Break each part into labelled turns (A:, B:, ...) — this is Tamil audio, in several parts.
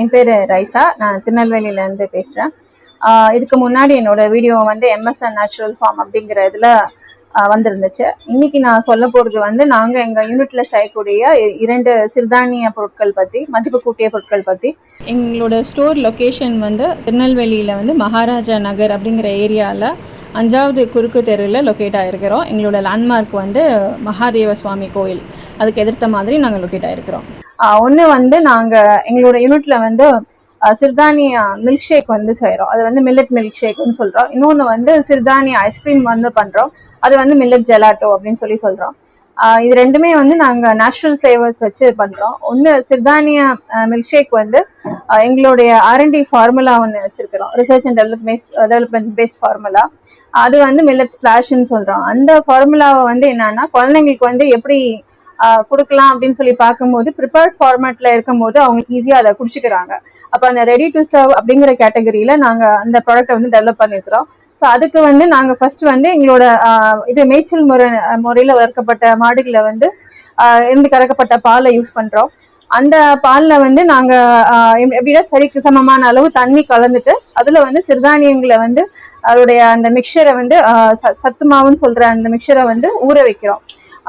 A: என் பேர் ரைசா. நான் திருநெல்வேலியிலேருந்து பேசுகிறேன் இதுக்கு முன்னாடி என்னோட வீடியோ வந்து எம்எஸ்என் நேச்சுரல் ஃபார்ம் அப்படிங்கிற இதில் வந்திருந்துச்சு. இன்னைக்கு நான் சொல்ல போகிறது வந்து நாங்கள் எங்கள் யூனிட்டில் செய்யக்கூடிய இரண்டு சிறுதானிய பொருட்கள் பற்றி மதிப்பு கூட்டிய பொருட்கள் பற்றி எங்களோட ஸ்டோர் லொக்கேஷன் வந்து திருநெல்வேலியில் வந்து மகாராஜா நகர் அப்படிங்கிற ஏரியாவில் அஞ்சாவது குறுக்கு தெருவில் லொக்கேட் ஆகிருக்கிறோம் எங்களோட லேண்ட்மார்க் வந்து மகாதேவ சுவாமி கோயில். அதுக்கு எதிர்த்த மாதிரி நாங்கள் லொக்கேட் ஆகிருக்கிறோம் ஒன்று வந்து நாங்கள் எங்களோட யூனிட்ல வந்து சிறுதானிய மில்க் ஷேக் வந்து செய்கிறோம் அது வந்து மில்லட் மில்க் ஷேக்னு சொல்கிறோம் இன்னொன்று வந்து சிறுதானிய ஐஸ்கிரீம் வந்து பண்ணுறோம் அது வந்து மில்லட் ஜெலாட்டோ அப்படின்னு சொல்லி சொல்கிறோம் இது ரெண்டுமே வந்து நாங்கள் நேச்சுரல் ஃப்ளேவர்ஸ் வச்சு பண்ணுறோம் ஒன்று சிறுதானிய மில்க் ஷேக் வந்து எங்களுடைய ஆர்என்டி ஃபார்முலா ஒன்று வச்சுருக்கிறோம். Research and development development based formula அது வந்து மில்லட் ஸ்பிளாஷ்னு சொல்கிறோம் அந்த ஃபார்முலாவை வந்து என்னன்னா குழந்தைங்களுக்கு வந்து எப்படி கொடுக்கலாம் அப்படின்னு சொல்லி பார்க்கும்போது ப்ரிப்பேர்ட் ஃபார்மேட்ல இருக்கும்போது அவங்களுக்கு ஈஸியாக அதை குடிச்சுக்கிறாங்க. அப்போ அந்த ரெடி டு சர்வ் அப்படிங்கிற கேட்டகரியில நாங்கள் அந்த ப்ராடக்ட்டை வந்து டெவலப் பண்ணியிருக்கிறோம் ஸோ அதுக்கு வந்து நாங்கள் ஃபர்ஸ்ட் வந்து எங்களோட ஆஹ் இது மேய்ச்சல் முறை முறையில் வளர்க்கப்பட்ட மாடுகளை வந்து இருந்து கறக்கப்பட்ட பாலை யூஸ் பண்ணுறோம் அந்த பாலில் வந்து நாங்கள் எப்படின்னா சரிக்கு சமமான அளவு தண்ணி கலந்துட்டு அதில் வந்து சிறுதானியங்களை வந்து அதோடைய அந்த மிக்சரை வந்து ஆஹ் ச- சத்து மாவுன்னு சொல்ற அந்த மிக்சரை வந்து ஊற வைக்கிறோம்.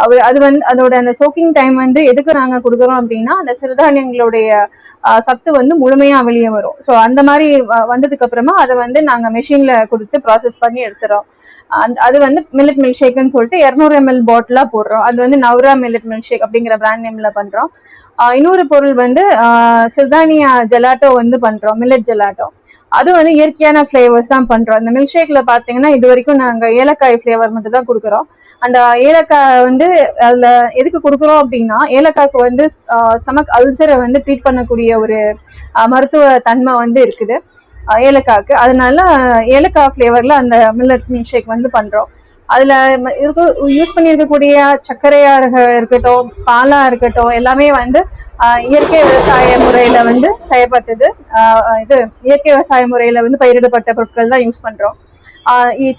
A: அது அது வந்து அதோட அந்த சோக்கிங் டைம் வந்து எதுக்கு நாங்க கொடுக்குறோம் அப்படின்னா அந்த சிறுதானியங்களுடைய சத்து வந்து முழுமையா வெளியே வரும். ஸோ அந்த மாதிரி வ- வந்ததுக்கு அப்புறமா அதை வந்து நாங்க மெஷின்ல கொடுத்து ப்ராசஸ் பண்ணி எடுத்துறோம். அந்த அது வந்து மில்லட் மில்க் ஷேக்குன்னு சொல்லிட்டு இரநூறு எம்எல் பாட்டிலாக போடுறோம். அது வந்து நவ்ரா மில்லட் மில்க் ஷேக் அப்படிங்கிற பிராண்ட் நேம்ல பண்றோம். இன்னொரு பொருள் வந்து சிறுதானிய ஜெலாட்டோ வந்து பண்றோம். மில்லட் ஜெலாட்டோ அது வந்து இயற்கையான ஃப்ளேவர்ஸ் தான் பண்றோம். அந்த மில்க் ஷேக்ல பாத்தீங்கன்னா இது வரைக்கும் நாங்க ஏலக்காய் ஃப்ளேவர் மட்டும் தான் கொடுக்குறோம். அந்த ஏலக்காய் வந்து அதுல எதுக்கு கொடுக்குறோம் அப்படின்னா ஏலக்காய்க்கு வந்து ஸ்டமக் அல்சரை வந்து ட்ரீட் பண்ணக்கூடிய ஒரு மருத்துவ தன்மை வந்து இருக்குது. ஏலக்காய்க்கு. அதனால ஏலக்காய் ஃப்ளேவர்ல அந்த மில்லட் மில்க் ஷேக் வந்து பண்றோம். அதுல இருக்க யூஸ் பண்ணியிருக்கக்கூடிய சர்க்கரையா இருக்க- இருக்கட்டும் பாலா இருக்கட்டும் எல்லாமே வந்து இயற்கை விவசாய முறையில வந்து செய்யப்பட்டது இது இயற்கை விவசாய முறையில வந்து பயிரிடப்பட்ட பொருட்கள் தான் யூஸ் பண்றோம்.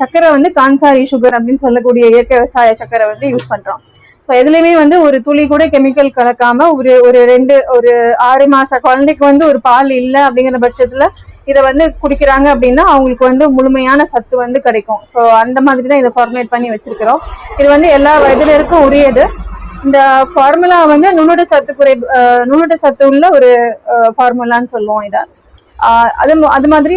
A: சக்கரை வந்து கான்சாரி சுகர் அப்படின்னு சொல்லக்கூடிய இயற்கை விவசாய சக்கரை வந்து யூஸ் பண்றோம். ஸோ எதுலையுமே வந்து ஒரு துளி கூட கெமிக்கல் கலக்காம ஒரு ஒரு ரெண்டு ஒரு ஆறு மாச குழந்தைக்கு வந்து ஒரு பால் இல்லை அப்படிங்கிற பட்சத்துல இதை வந்து குடிக்கிறாங்க அப்படின்னா அவங்களுக்கு வந்து முழுமையான சத்து வந்து கிடைக்கும். ஸோ அந்த மாதிரி தான் இதை ஃபார்முலேட் பண்ணி வச்சிருக்கிறோம். இது வந்து எல்லா வயதினருக்கும் உரியது. இந்த ஃபார்முலா வந்து நுண்ணுட சத்து குறை அஹ் நுண்ணுட சத்து உள்ள ஒரு ஃபார்முலான்னு சொல்லுவோம் இதை. அது அது மாதிரி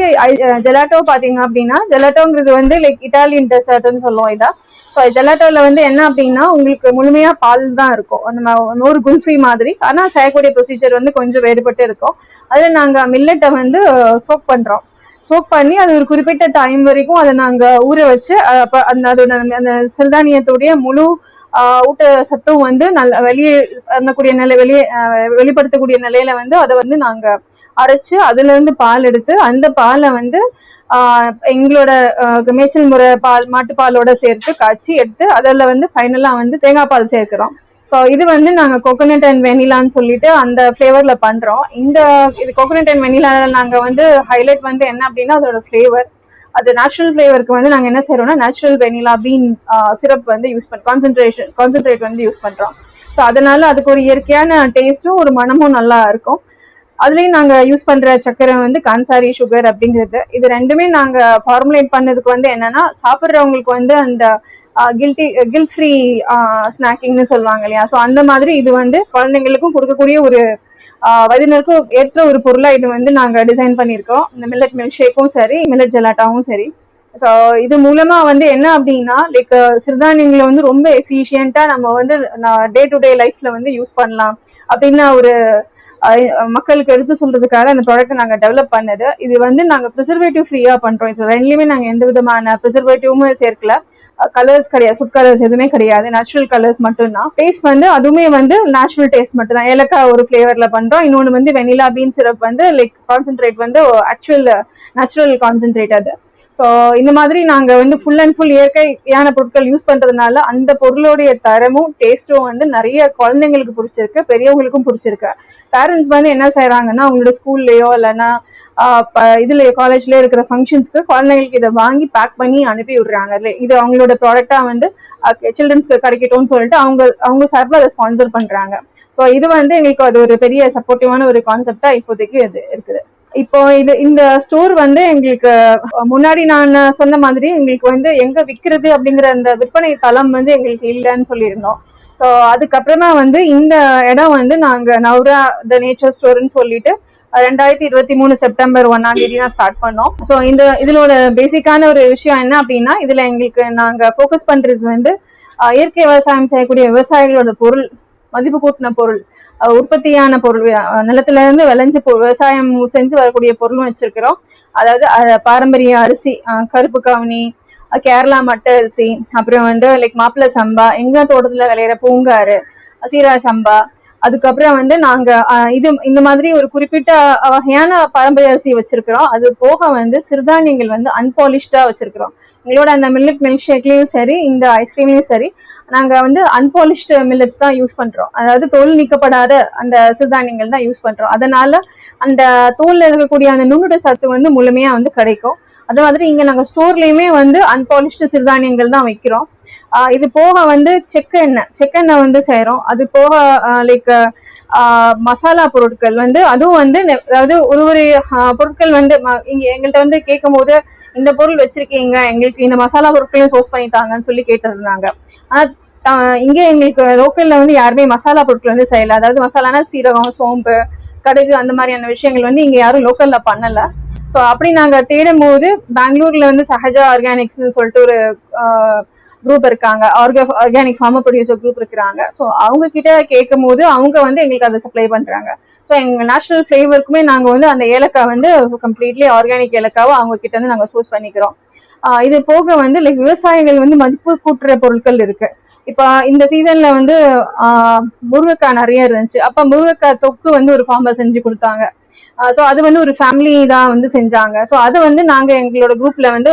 A: ஜெலாட்டோ பார்த்தீங்க அப்படின்னா ஜெலாட்டோங்கிறது வந்து லைக் இட்டாலியன் டெசர்ட்னு சொல்லுவோம் இதா. ஸோ ஜெலாட்டோவில் வந்து என்ன அப்படின்னா உங்களுக்கு முழுமையாக பால் தான் இருக்கும். நம்ம நூறு குல்ஃபி மாதிரி. ஆனால் செய்யக்கூடிய ப்ரொசீஜர் வந்து கொஞ்சம் வேறுபட்டு இருக்கும். அதில் நாங்க மில்லட்டை வந்து சோக் பண்றோம். சோக் பண்ணி அது ஒரு குறிப்பிட்ட டைம் வரைக்கும் அதை நாங்க ஊற வச்சு அந்த அதோட அந்த- சிறுதானியத்துடைய முழு ஆஹ் ஊட்ட சத்தும் வந்து நல்ல வெளியே வரக்கூடிய நிலை வெளியே வெளிப்படுத்தக்கூடிய நிலையில வந்து அதை வந்து நாங்க அரைச்சு அதுல இருந்து பால் எடுத்து அந்த பாலை வந்து ஆஹ் எங்களோட மேய்ச்சல் முறை பால் மாட்டுப்பாலோட சேர்த்து காய்ச்சி எடுத்து அதில் வந்து ஃபைனலா வந்து தேங்காய் பால் சேர்க்கிறோம். ஸோ இது வந்து நாங்கள் கோகோனட் அண்ட் வெனிலான்னு சொல்லிட்டு அந்த ஃப்ளேவரில் பண்ணுறோம் இந்த இது கோகோனட் அண்ட் வெனிலாவில் நாங்கள் வந்து ஹைலைட் வந்து என்ன அப்படின்னா அதோட ஃப்ளேவர் அது நேச்சுரல் ஃப்ளேவருக்கு வந்து நாங்கள் என்ன செய்கிறோம்னா நேச்சுரல் வெனிலா பீன் சிரப் வந்து யூஸ் பண்ண கான்சென்ட்ரேஷன் கான்சென்ட்ரேட் வந்து யூஸ் பண்ணுறோம் ஸோ அதனால அதுக்கு ஒரு இயற்கையான டேஸ்ட்டும் ஒரு மனமும் நல்லா இருக்கும். அதுலயும் நாங்க யூஸ் பண்ற சக்கரை வந்து கான்சாரி சுகர் அப்படிங்கிறது. இது ரெண்டுமே நாங்க ஃபார்முலேட் பண்ணதுக்கு வந்து என்னன்னா சாப்பிட்றவங்களுக்கு வந்து அந்த கில்ட்டி கில் ஃப்ரீ ஸ்நாக்கிங்னு சொல்லுவாங்க இல்லையா? ஸோ அந்த மாதிரி இது வந்து குழந்தைங்களுக்கும் கொடுக்கக்கூடிய ஒரு வயதினருக்கும் ஏற்ற ஒரு பொருளா இது வந்து நாங்க டிசைன் பண்ணியிருக்கோம். இந்த மில்லட் மில்க் ஷேக்கும் சரி மில்லட் ஜெலாட்டாவும் சரி. ஸோ இது மூலமா வந்து என்ன அப்படின்னா லைக் சிறுதானியங்களை வந்து ரொம்ப எஃபிஷியண்டா நம்ம வந்து டே டு டே லைஃப்ல வந்து யூஸ் பண்ணலாம். அப்படின்னு ஒரு மக்களுக்கு எடுத்து சொல்றதுக்காக அந்த ப்ராடக்ட்டை நாங்கள் டெவலப் பண்ணது. இது வந்து நாங்கள் ப்ரிசர்வேட்டிவ் ஃப்ரீயாக பண்ணுறோம் இது ரெண்டுலேயுமே நாங்கள் எந்த விதமான ப்ரிசர்வேட்டிவும் சேர்க்கல. கலர்ஸ் கிடையாது. ஃபுட் கலர்ஸ் எதுவுமே கிடையாது. நேச்சுரல் கலர்ஸ் மட்டும்தான். டேஸ்ட் வந்து அதுவுமே வந்து நேச்சுரல் டேஸ்ட் மட்டும் தான் ஏலக்காய் ஒரு ஃப்ளேவரில் பண்ணுறோம் இன்னொன்று வந்து வெனிலா பீன் சிரப் வந்து லைக் கான்சென்ட்ரேட் வந்து ஆக்சுவல் நேச்சுரல் கான்சென்ட்ரேட் அது. ஸோ இந்த மாதிரி நாங்கள் வந்து ஃபுல் அண்ட் ஃபுல் இயற்கையான பொருட்கள் யூஸ் பண்ணுறதுனால அந்த பொருளுடைய தரமும் டேஸ்ட்டும் வந்து நிறைய குழந்தைங்களுக்கு பிடிச்சிருக்கு பெரியவங்களுக்கும் பிடிச்சிருக்கு. பேரண்ட்ஸ் வந்து என்ன செய்கிறாங்கன்னா அவங்களோட ஸ்கூல்லையோ இல்லைன்னா ப- இதுல காலேஜ்ல இருக்கிற ஃபங்க்ஷன்ஸ்க்கு குழந்தைங்களுக்கு இதை வாங்கி பேக் பண்ணி அனுப்பி விடுறாங்க. இல்லை இது அவங்களோட ப்ராடக்டா வந்து சில்ட்ரன்ஸ்க்கு கிடைக்கட்டும்னு சொல்லிட்டு அவங்க அவங்க சார்பில் அதை ஸ்பான்சர் பண்றாங்க. ஸோ இது வந்து எங்களுக்கு அது ஒரு பெரிய சப்போர்ட்டிவான ஒரு கான்செப்டா இப்போதைக்கு இது இருக்குது. இப்போ இது இந்த ஸ்டோர் வந்து எங்களுக்கு முன்னாடி நான் சொன்ன மாதிரி எங்களுக்கு வந்து எங்க விற்கிறது அப்படிங்கிற அந்த விற்பனை தளம் வந்து எங்களுக்கு இல்லைன்னு சொல்லியிருந்தோம். ஸோ அதுக்கப்புறமா வந்து இந்த இடம் வந்து நாங்கள் நவ்ரா த நேச்சர் ஸ்டோர்னு சொல்லிட்டு ரெண்டாயிரத்தி இருபத்தி மூணு செப்டம்பர் ஒன்னாம் தேதி தான் ஸ்டார்ட் பண்ணோம். ஸோ இந்த இதனோட பேசிக்கான ஒரு விஷயம் என்ன அப்படின்னா இதில் எங்களுக்கு நாங்கள் ஃபோக்கஸ் பண்ணுறது வந்து இயற்கை விவசாயம் செய்யக்கூடிய விவசாயிகளோட பொருள் மதிப்பு கூட்டின பொருள். உற்பத்தியான பொருள் நிலத்துல இருந்து விளைஞ்சு பொ- விவசாயம் செஞ்சு வரக்கூடிய பொருளும் வச்சிருக்கிறோம். அதாவது பாரம்பரிய அரிசி கருப்பு கவுனி கேரளா மட்டை அரிசி அப்புறம் வந்து லைக் மாப்பிள்ள சம்பா எங்க தோட்டத்துல விளையிற பூங்காறு சீரா சம்பா அதுக்கப்புறம் வந்து நாங்க இது இந்த மாதிரி ஒரு குறிப்பிட்ட வகையான பாரம்பரிய அரிசி வச்சிருக்கிறோம். அது போக வந்து சிறுதானியங்கள் வந்து அன்பாலிஷ்டா வச்சிருக்கிறோம். எங்களோட அந்த மில்லட் மில்க் ஷேக்லயும் சரி இந்த ஐஸ்கிரீம்லயும் சரி நாங்க வந்து அன்பாலிஷ்டு மில்லட்ஸ் தான் யூஸ் பண்றோம். அதாவது தோல் நீக்கப்படாத அந்த சிறுதானியங்கள் தான் யூஸ் பண்றோம். அதனால அந்த தோல்ல இருக்கக்கூடிய அந்த நுண்ணுட சத்து வந்து முழுமையா வந்து கிடைக்கும். அது மாதிரி இங்க நாங்க ஸ்டோர்லயுமே வந்து அன்பாலிஷ்டு சிறுதானியங்கள் தான் வைக்கிறோம். ஆஹ் இது போக வந்து செக்கெண்ணெய் செக்கெண்ணெய் வந்து செய்யறோம் அது போக லைக் மசாலா பொருட்கள் வந்து அதுவும் வந்து அதாவது ஒரு ஒரு பொருட்கள் வந்து இங்க எங்கள்கிட்ட வந்து கேட்கும் போது இந்த பொருள் வச்சிருக்கீங்க எங்களுக்கு இந்த மசாலா பொருட்களையும் சோர்ஸ் பண்ணி தாங்கன்னு சொல்லி கேட்டிருந்தாங்க. ஆனா ஆஹ், இங்க எங்களுக்கு லோக்கல்ல வந்து யாருமே மசாலா பொருட்கள் வந்து செய்யல. அதாவது மசாலானா சீரகம் சோம்பு கடுகு அந்த மாதிரியான விஷயங்கள் வந்து இங்க யாரும் லோக்கல்ல பண்ணல. ஸோ அப்படி நாங்கள் தேடும் போது பெங்களூர்ல வந்து சஹஜா ஆர்கானிக்ஸ்னு சொல்லிட்டு ஒரு குரூப் இருக்காங்க. ஆர்கா ஆர்கானிக் ஃபார்மர் ப்ரொடியூசர் குரூப் இருக்கிறாங்க. ஸோ அவங்க கிட்ட கேட்கும் போது அவங்க வந்து எங்களுக்கு அதை சப்ளை பண்றாங்க. ஸோ எங்க நேஷனல் ஃப்ளேவருக்குமே நாங்கள் வந்து அந்த ஏலக்காய் வந்து கம்ப்ளீட்லி ஆர்கானிக் ஏலக்காவை அவங்க கிட்ட வந்து நாங்கள் சோர்ஸ் பண்ணிக்கிறோம் இது போக வந்து லைக் விவசாயிகள் வந்து மதிப்பு கூட்டுற பொருட்கள் இருக்கு. இப்போ இந்த சீசன்ல வந்து ஆஹ் முருங்கைக்காய் நிறைய இருந்துச்சு. அப்ப முருங்கைக்காய் தொக்கு வந்து ஒரு ஃபார்மர் செஞ்சு கொடுத்தாங்க. ஸோ அது வந்து ஒரு ஃபேமிலி தான் வந்து செஞ்சாங்க. ஸோ அதை வந்து நாங்க எங்களோட குரூப்ல வந்து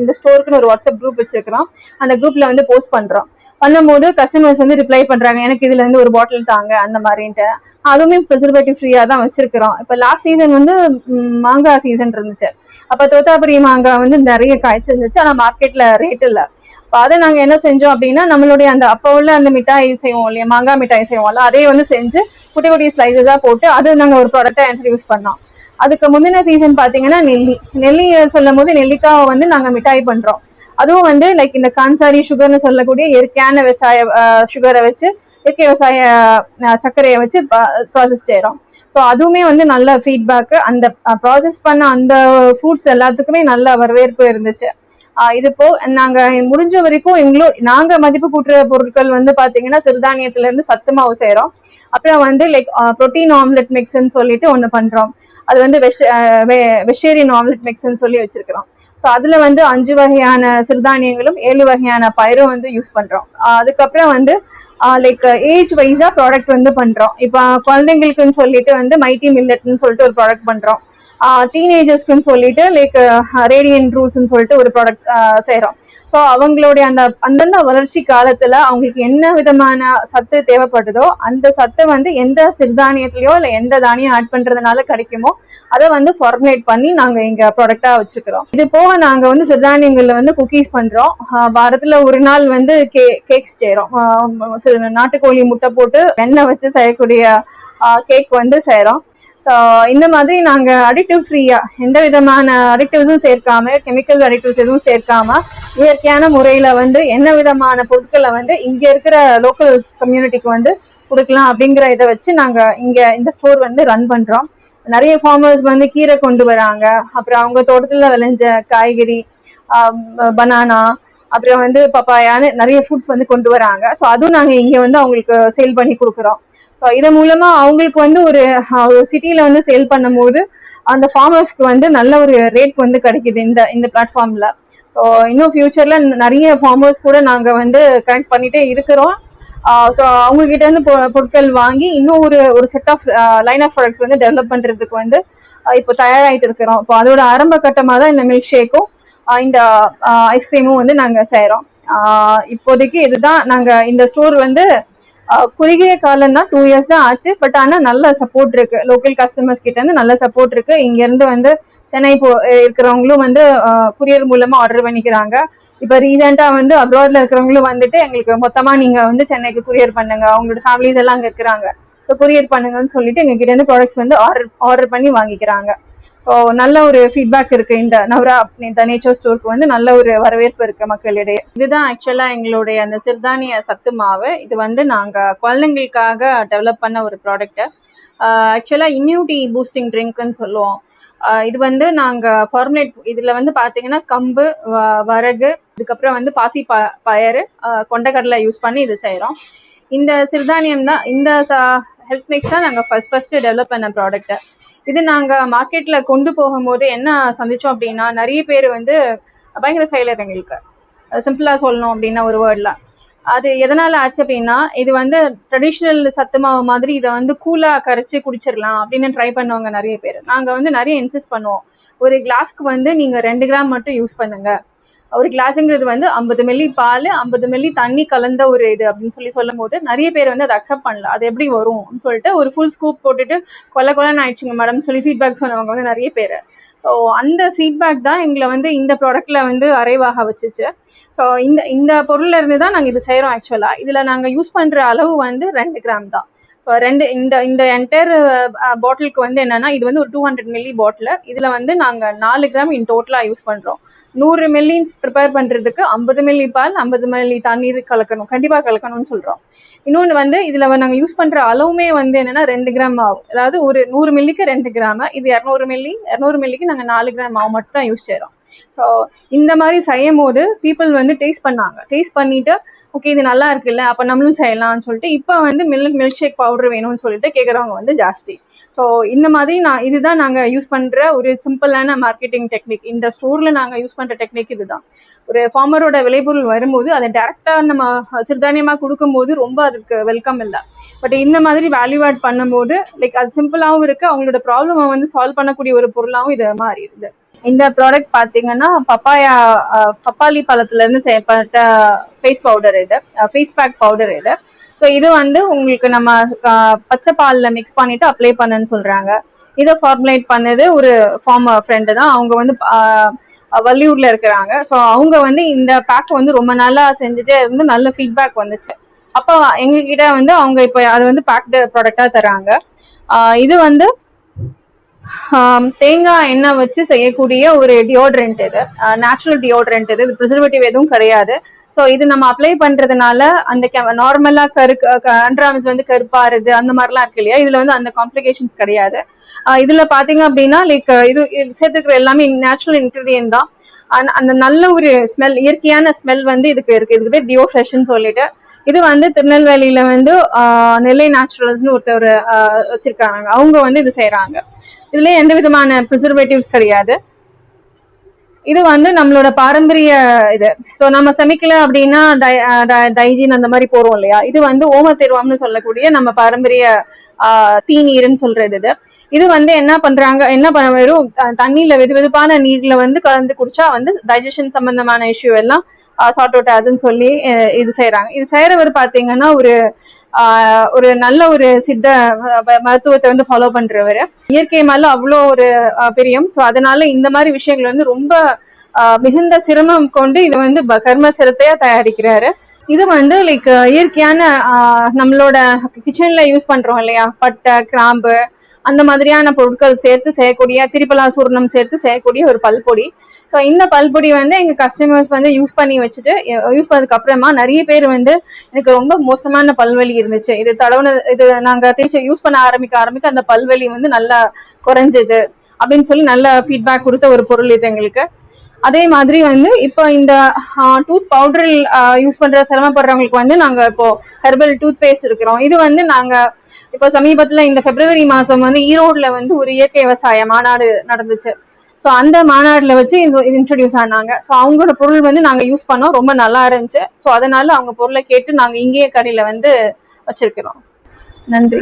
A: இந்த ஸ்டோருக்குன்னு ஒரு வாட்ஸ்அப் குரூப் வச்சிருக்கிறோம். அந்த குரூப்ல வந்து போஸ்ட் பண்றோம். பண்ணும்போது கஸ்டமர்ஸ் வந்து ரிப்ளை பண்றாங்க எனக்கு இதுல இருந்து ஒரு பாட்டில் தாங்க அந்த மாதிரின்ட்டு. அதுவுமே ப்ரிசர்வேட்டிவ் ஃப்ரீயா தான் வச்சிருக்கிறோம். இப்போ லாஸ்ட் சீசன் வந்து மாங்காய் சீசன் இருந்துச்சு. அப்ப தோத்தாபுரி மாங்காய் வந்து நிறைய காய்ச்சிருந்துச்சு. ஆனா மார்க்கெட்ல ரேட் இல்ல. அதை நாங்க என்ன செஞ்சோம் அப்படின்னா நம்மளுடைய அந்த அப்போ உள்ள அந்த மிட்டாய் செய்வோம் இல்லையா மாங்காய் மிட்டாய் செய்வோம்ல அதே வந்து செஞ்சு குட்டி குட்டி ஸ்லைசஸா போட்டு அது நாங்க ஒரு ப்ராடக்டா இன்ட்ரடியூஸ் பண்ணோம். அதுக்கு முந்தின சீசன் பாத்தீங்கன்னா நெல்லி. நெல்லி சொல்லும் போது நெல்லிக்காவை வந்து நாங்க மிட்டாய் பண்றோம். அதுவும் வந்து லைக் இந்த கான்சாரி சுகர்னு சொல்லக்கூடிய இயற்கையான விவசாய சுகரை வச்சு இயற்கை விவசாய சர்க்கரையை வச்சு ப்ராசஸ் செய்கிறோம் ஸோ அதுவுமே வந்து நல்ல ஃபீட்பேக்கு அந்த ப்ராசஸ் பண்ண அந்த ஃப்ரூட்ஸ் எல்லாத்துக்குமே நல்ல வரவேற்பு இருந்துச்சு. இது போ நாங்க முடிஞ்ச வரைக்கும் எங்களோ நாங்க மதிப்பு கூட்டுற பொருட்கள் வந்து பாத்தீங்கன்னா சிறுதானியத்துல இருந்து சத்து மாவு அப்புறம் வந்து லைக் புரோட்டீன் ஆம்லெட் மிக்ஸ்ன்னு சொல்லிட்டு ஒன்று பண்றோம். அது வந்து வெஷ் வெஷேரியன் ஆம்லெட் மிக்ஸ்ன்னு சொல்லி வச்சிருக்கிறோம். ஸோ அதுல வந்து அஞ்சு வகையான சிறுதானியங்களும் ஏழு வகையான பயிரும் வந்து யூஸ் பண்றோம். ஆஹ் அதுக்கப்புறம் வந்து லைக் ஏஜ் வைஸா ப்ராடக்ட் வந்து பண்றோம். இப்போ குழந்தைங்களுக்குன்னு சொல்லிட்டு வந்து மைட்டி மில்லட்னு சொல்லிட்டு ஒரு ப்ராடக்ட் பண்றோம். டீனேஜர்ஸ்க்குன்னு சொல்லிட்டு லைக் ரேடியன் ரூல்ஸ்னு சொல்லிட்டு ஒரு ப்ராடக்ட் செய்கிறோம் ஸோ அவங்களுடைய அந்த அந்தந்த வளர்ச்சி காலத்தில் அவங்களுக்கு என்ன விதமான சத்து தேவைப்படுதோ அந்த சத்தை வந்து எந்த சிறுதானியத்திலயோ இல்லை எந்த தானியம் ஆட் பண்ணுறதுனால கிடைக்குமோ அதை வந்து ஃபார்முலேட் பண்ணி நாங்கள் எங்கள் ப்ராடக்டாக வச்சுருக்கிறோம். இது போக நாங்கள் வந்து சிறுதானியங்களில் வந்து குக்கீஸ் பண்ணுறோம் வாரத்தில் ஒரு நாள் வந்து கே கேக்ஸ் செய்கிறோம் நாட்டுக்கோழி முட்டை போட்டு வெண்ணெய் வச்சு செய்யக்கூடிய கேக் வந்து செய்கிறோம் ஸோ இந்த மாதிரி நாங்கள் அடிக்டிவ் ஃப்ரீயாக எந்த விதமான அடிக்டிவ்ஸும் சேர்க்காம கெமிக்கல் அடிக்டிவ்ஸ் எதுவும் சேர்க்காம இயற்கையான முறையில் வந்து என்ன விதமான பொருட்களை வந்து இங்கே இருக்கிற லோக்கல் கம்யூனிட்டிக்கு வந்து கொடுக்கலாம் அப்படிங்கிற இதை வச்சு நாங்கள் இங்கே இந்த ஸ்டோர் வந்து ரன் பண்ணுறோம் நிறைய ஃபார்மர்ஸ் வந்து கீரை கொண்டு வராங்க. அப்புறம் அவங்க தோட்டத்தில் விளைஞ்ச காய்கறி பனானா அப்புறம் வந்து பப்பாயான்னு நிறைய ஃப்ரூட்ஸ் வந்து கொண்டு வராங்க. ஸோ அதுவும் நாங்கள் இங்கே வந்து அவங்களுக்கு சேல் பண்ணி கொடுக்குறோம். ஸோ இதன் மூலமா அவங்களுக்கு வந்து ஒரு சிட்டியில வந்து சேல் பண்ணும்போது அந்த ஃபார்மர்ஸ்க்கு வந்து நல்ல ஒரு ரேட் வந்து கிடைக்குது இந்த இந்த பிளாட்ஃபார்ம்ல ஸோ இன்னும் ஃபியூச்சர்ல நிறைய ஃபார்மர்ஸ் கூட நாங்கள் வந்து கனெக்ட் பண்ணிட்டே இருக்கிறோம். ஸோ அவங்க கிட்ட இருந்து பொ- பொருட்கள் வாங்கி இன்னும் ஒரு ஒரு set of line of products வந்து டெவலப் பண்றதுக்கு வந்து இப்போ தயாராகிட்டு இருக்கிறோம். இப்போ அதோட ஆரம்ப கட்டமாக தான் இந்த மில்க் ஷேக்கும் இந்த ஐஸ்கிரீமும் வந்து நாங்கள் செய்கிறோம் இப்போதைக்கு இதுதான் நாங்கள் இந்த ஸ்டோர் வந்து குறுகிய காலம் தான் டூ இயர்ஸ் தான் ஆச்சு. பட் ஆனால் நல்ல சப்போர்ட் இருக்கு. லோக்கல் கஸ்டமர்ஸ் கிட்ட இருந்து நல்ல சப்போர்ட் இருக்கு. இங்கேருந்து வந்து சென்னை போ இருக்கிறவங்களும் வந்து குரியர் மூலமா ஆர்டர் பண்ணிக்கிறாங்க. இப்போ ரீசெண்டாக வந்து அப்ராட்ல இருக்கிறவங்களும் வந்துட்டு எங்களுக்கு மொத்தமாக நீங்கள் வந்து சென்னைக்கு குரியர் பண்ணுங்க. அவங்களோட ஃபேமிலிஸ் எல்லாம் அங்கே இருக்கிறாங்க. ஸோ கொரியர் பண்ணுங்கன்னு சொல்லிட்டு எங்க கிட்ட இருந்து ப்ராடக்ட்ஸ் வந்து ஆர்டர் ஆர்டர் பண்ணி வாங்கிக்கிறாங்க. ஸோ நல்ல ஒரு ஃபீட்பேக் இருக்கு இந்த நவரா இந்த நேச்சர் ஸ்டோருக்கு வந்து நல்ல ஒரு வரவேற்பு இருக்கு மக்களிடையே. இதுதான் ஆக்சுவலா எங்களுடைய அந்த சிறுதானிய சத்து மாவு. இது வந்து நாங்க குழந்தைங்களுக்காக டெவலப் பண்ண ஒரு ப்ராடக்ட் ஆக்சுவலா இம்யூனிட்டி பூஸ்டிங் ட்ரிங்க்னு சொல்லுவோம். இது வந்து நாங்க ஃபார்முலேட் இதுல வந்து பாத்தீங்கன்னா கம்பு வ- வரகு அதுக்கப்புறம் வந்து பாசி ப பயறு ஆஹ் கொண்டக்கடலை யூஸ் பண்ணி இது செய்கிறோம் இந்த சிறுதானியம் தான் இந்த ஹெல்த் மிக்ஸ் தான் நாங்கள் ஃபர்ஸ்ட் ஃபஸ்ட்டு டெவலப் பண்ண ப்ராடக்ட்டை இது நாங்கள் மார்க்கெட்டில் கொண்டு போகும்போது என்ன சந்தித்தோம் அப்படின்னா நிறைய பேர் வந்து பயங்கர ஃபெயிலியர் எங்களுக்கு. சிம்பிளாக சொல்லணும் அப்படின்னா ஒரு வேர்டில் அது எதனால் ஆச்சு அப்படின்னா இது வந்து ட்ரெடிஷ்னல் சத்து மாவு மாதிரி இதை வந்து கூலாக கரைச்சி குடிச்சிடலாம் அப்படின்னு ட்ரை பண்ணுவாங்க நிறைய பேர். நாங்கள் வந்து நிறைய இன்சிஸ்ட் பண்ணுவோம். ஒரு கிளாஸ்க்கு வந்து நீங்கள் ரெண்டு கிராம் மட்டும் யூஸ் பண்ணுங்கள் ஒரு கிளாஸுங்கிறது வந்து ஐம்பது மில்லி பால் ஐம்பது மில்லி தண்ணி கலந்த ஒரு இது அப்படின்னு சொல்லி சொல்லும் போது நிறைய பேர் வந்து அதை அக்செப்ட் பண்ணல. அது எப்படி வரும் அப்படின்னு சொல்லிட்டு ஒரு ஃபுல் ஸ்கூப் போட்டுட்டு கொலை கொலைன்னு ஆயிடுச்சுங்க மேடம் சொல்லி ஃபீட்பேக் சொன்னவங்க வந்து நிறைய பேர். ஸோ அந்த ஃபீட்பேக் தான் எங்களை வந்து இந்த ப்ராடக்ட்டில் வந்து அரைவாக வச்சுச்சு. ஸோ இந்த இந்த பொருள்ல இருந்து தான் நாங்கள் இது செய்கிறோம் ஆக்சுவலாக இதில் நாங்கள் யூஸ் பண்ணுற அளவு வந்து ரெண்டு கிராம் தான். ஸோ ரெண்டு இந்த இந்த என்டையர் பாட்டிலுக்கு வந்து என்னென்னா இது வந்து ஒரு டூ ஹண்ட்ரட் மில்லி பாட்டில் இதில் வந்து நாங்கள் நாலு கிராம் இன் டோட்டலாக யூஸ் பண்ணுறோம் நூறு மில்லி ப்ரிப்பேர் பண்ணுறதுக்கு ஐம்பது மில்லி பால் ஐம்பது மில்லி தண்ணீர் கலக்கணும். கண்டிப்பாக கலக்கணும்னு சொல்கிறோம் இன்னொன்று வந்து இதில் நாங்கள் யூஸ் பண்ணுற அளவுமே வந்து என்னென்னா ரெண்டு கிராம் மாவு. அதாவது ஒரு நூறு மில்லிக்கு ரெண்டு கிராம் இது இரநூறு மில்லி இரநூறு மில்லிக்கு நாங்கள் நாலு கிராம் மாவு மட்டும் தான் யூஸ் செய்கிறோம் ஸோ இந்த மாதிரி செய்யும் போது பீப்புள் வந்து டேஸ்ட் பண்ணாங்க. டேஸ்ட் பண்ணிவிட்டு ஓகே இது நல்லா இருக்குல்ல அப்போ நம்மளும் செய்யலாம்னு சொல்லிட்டு இப்போ வந்து மில்க் மில்க் ஷேக் பவுடர் வேணும்னு சொல்லிட்டு கேட்குறவங்க வந்து ஜாஸ்தி. ஸோ இந்த மாதிரி நான் இதுதான் நாங்கள் யூஸ் பண்ணுற ஒரு சிம்பிளான மார்க்கெட்டிங் டெக்னிக் இந்த ஸ்டோரில் நாங்கள் யூஸ் பண்ணுற டெக்னிக் இதுதான். ஒரு ஃபார்மரோட விளைபொருள் வரும்போது அதை டேரெக்டாக நம்ம சிறுதானியமாக கொடுக்கும்போது ரொம்ப அதுக்கு வெல்கம் இல்லை. பட் இந்த மாதிரி வேல்யூ ஆட் பண்ணும்போது லைக் அது சிம்பிளாகவும் இருக்குது அவங்களோட ப்ராப்ளமை வந்து சால்வ் பண்ணக்கூடிய ஒரு பொருளாகவும் இது மாறிடுது. இந்த ப்ராடக்ட் பார்த்தீங்கன்னா பப்பாயா பப்பாளி பழத்துலேருந்து செய்யப்பட்ட ஃபேஸ் பவுடர் இது. ஃபேஸ் பேக் பவுடர் இது. ஸோ இது வந்து உங்களுக்கு நம்ம பச்சை பாலில் மிக்ஸ் பண்ணிட்டு அப்ளை பண்ணுன்னு சொல்கிறாங்க இதை ஃபார்முலேட் பண்ணது ஒரு ஃபார்ம் ஃப்ரெண்டு தான். அவங்க வந்து வள்ளியூர்ல இருக்கிறாங்க. ஸோ அவங்க வந்து இந்த பேக் வந்து ரொம்ப நல்லா செஞ்சுட்டே இருந்து நல்ல ஃபீட்பேக் வந்துச்சு. அப்போ எங்ககிட்ட வந்து அவங்க இப்போ அது வந்து பேக்டு ப்ராடக்டாக தராங்க. இது வந்து தேங்காய் எண்ணெய் வச்சு செய்யக்கூடிய ஒரு டியோட்ரண்ட் இது. நேச்சுரல் டியோட்ரண்ட் இது. இது ப்ரிசர்வேட்டிவ் எதுவும் கிடையாது. ஸோ இது நம்ம அப்ளை பண்றதுனால அந்த நார்மலா கருக்கு அண்ட்ராமிஸ் வந்து கருப்பாருது அந்த மாதிரிலாம் இருக்கு இல்லையா? இதுல வந்து அந்த காம்ப்ளிகேஷன்ஸ் கிடையாது. ஆஹ் இதுல பாத்தீங்க அப்படின்னா லைக் இது சேர்த்துக்கிற எல்லாமே நேச்சுரல் இன்க்ரீடியன்ட் தான். அந்த- அந்த நல்ல ஒரு ஸ்மெல் இயற்கையான ஸ்மெல் வந்து இதுக்கு இருக்கு. இதுக்கு பேர் டியோ ஃப்ரெஷ்னு சொல்லிட்டு. இது வந்து திருநெல்வேலியில வந்து ஆஹ் நெல்லை நேச்சுரல்ஸ்னு ஒருத்தர் ஆஹ் வச்சிருக்காங்க. அவங்க வந்து இது செய்யறாங்க இதுல எந்த விதமான ப்ரிசர்வேட்டிவ்ஸ் கிடையாது. இது வந்து நம்மளோட பாரம்பரிய இது. ஸோ நம்ம சமைக்கல அப்படின்னா டைஜின் அந்த மாதிரி போறோம் இல்லையா? இது வந்து ஓம தீர்வம்னு சொல்லக்கூடிய நம்ம பாரம்பரிய ஆஹ் தீநீர்னு சொல்றது இது. இது வந்து என்ன பண்றாங்க என்ன பண்ண வெறும் தண்ணியில வெது வெதுப்பான நீர்ல வந்து கலந்து குடிச்சா வந்து டைஜஷன் சம்பந்தமான இஷ்யூ எல்லாம் சார்ட் அவுட் ஆகுதுன்னு சொல்லி இது செய்யறாங்க இது செய்யறவர் பாத்தீங்கன்னா ஒரு ஒரு நல்ல ஒரு சித்த மருத்துவத்தை வந்து ஃபாலோ பண்றவர். இயற்கை மேல அவ்வளோ ஒரு அஹ், பிரியம். ஸோ அதனால இந்த மாதிரி விஷயங்கள் வந்து ரொம்ப ஆஹ், மிகுந்த சிரமம் கொண்டு இது வந்து கர்ம சிரத்தையா தயாரிக்கிறாரு. இது வந்து லைக் இயற்கையான ஆஹ், நம்மளோட கிச்சன்ல யூஸ் பண்றோம் இல்லையா? பட்டை கிராம்பு அந்த மாதிரியான பொருட்கள் சேர்த்து செய்யக்கூடிய திரிபலா சூர்ணம் சேர்த்து செய்யக்கூடிய ஒரு பல்பொடி. ஸோ இந்த பல்பொடி வந்து எங்கள் கஸ்டமர்ஸ் வந்து யூஸ் பண்ணி வச்சுட்டு யூஸ் பண்ணதுக்கு அப்புறமா நிறைய பேர் வந்து எனக்கு ரொம்ப மோசமான பல்வலி இருந்துச்சு. இது தடவுன இது நாங்கள் தேய்ச்சி யூஸ் பண்ண ஆரம்பிக்க ஆரம்பிக்க அந்த பல்வலி வந்து நல்லா குறைஞ்சது அப்படின்னு சொல்லி நல்ல ஃபீட்பேக் கொடுத்த ஒரு பொருள் இது எங்களுக்கு. அதே மாதிரி வந்து இப்போ இந்த டூத் பவுடர் யூஸ் பண்ணுற சிரமப்படுறவங்களுக்கு வந்து நாங்கள் இப்போ ஹெர்பல் டூத் பேஸ்ட் இருக்கிறோம். இது வந்து நாங்கள் இப்போ சமீபத்துல இந்த பிப்ரவரி மாசம் வந்து ஈரோடுல வந்து ஒரு இயற்கை விவசாய மாநாடு நடந்துச்சு. ஸோ அந்த மாநாடுல வச்சு இது இன்ட்ரடியூஸ் ஆனாங்க. ஸோ அவங்களோட பொருள் வந்து நாங்க யூஸ் பண்ணோம். ரொம்ப நல்லா இருந்துச்சு. ஸோ அதனால அவங்க பொருளை கேட்டு நாங்க இங்கேயே கடையில வந்து வச்சிருக்கிறோம். நன்றி.